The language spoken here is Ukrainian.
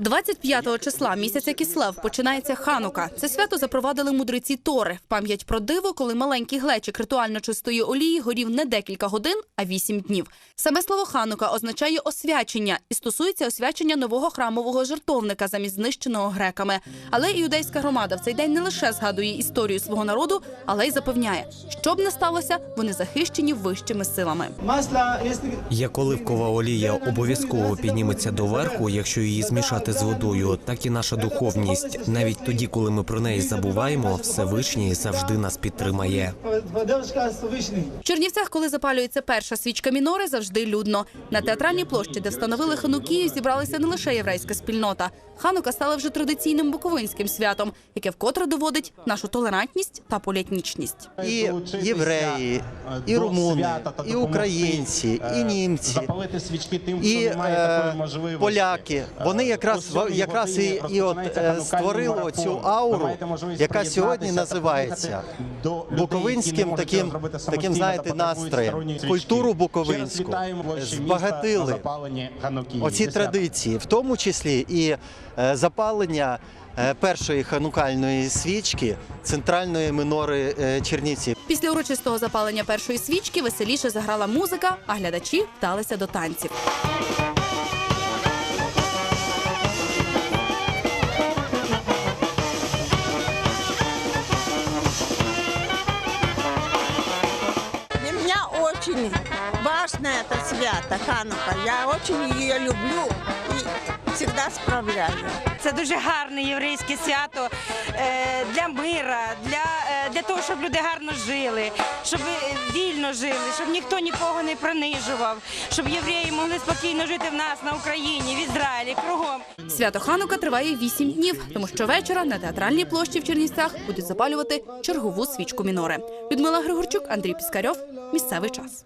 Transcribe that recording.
25 числа місяця Кислев починається Ханука. Це свято запровадили мудреці Тори в пам'ять про диво, коли маленький глечик ритуально чистої олії горів не декілька годин, а вісім днів. Саме слово Ханука означає освячення і стосується освячення нового храмового жертовника замість знищеного греками. Але іудейська громада в цей день не лише згадує історію свого народу, але й запевняє, що б не сталося, вони захищені вищими силами. Як оливкова олія обов'язково підніметься доверху, якщо її змішати з водою, так і наша духовність. Навіть тоді, коли ми про неї забуваємо, Всевишній завжди нас підтримає. В Чернівцях, коли запалюється перша свічка мінори, завжди людно. На театральній площі, де встановили ханукію, зібралися не лише єврейська спільнота. Ханука стала вже традиційним буковинським святом, яке вкотре доводить нашу толерантність та політнічність. і євреї, і румуни, і українці, і німці, свічки тим, і е, поляки. Вони якраз Сьомій якраз і, і от е, марафон. цю ауру, яка сьогодні називається буковинським таким, таким знаєте, настроєм. Культуру буковинську збагатили. Оці традиції, в тому числі і е, запалення е, першої ханукальної свічки центральної минори Чернівців. Після урочистого запалення першої свічки веселіше заграла музика, а глядачі вдалися до танців. Очень важно это свято Ханука. Я очень її люблю і завжди справляю. Це дуже гарне єврейське свято е, для мира, для, для того, щоб люди гарно жили, щоб вільно жили, щоб ніхто нікого не принижував, щоб євреї могли спокійно жити в нас на Україні, в Ізраїлі, кругом. Свято Ханука триває вісім днів, тому що вечора на театральній площі в Чернівцях будуть запалювати чергову свічку мінори. Людмила Григорчук, Андрій Піскарьов. Місцевий час.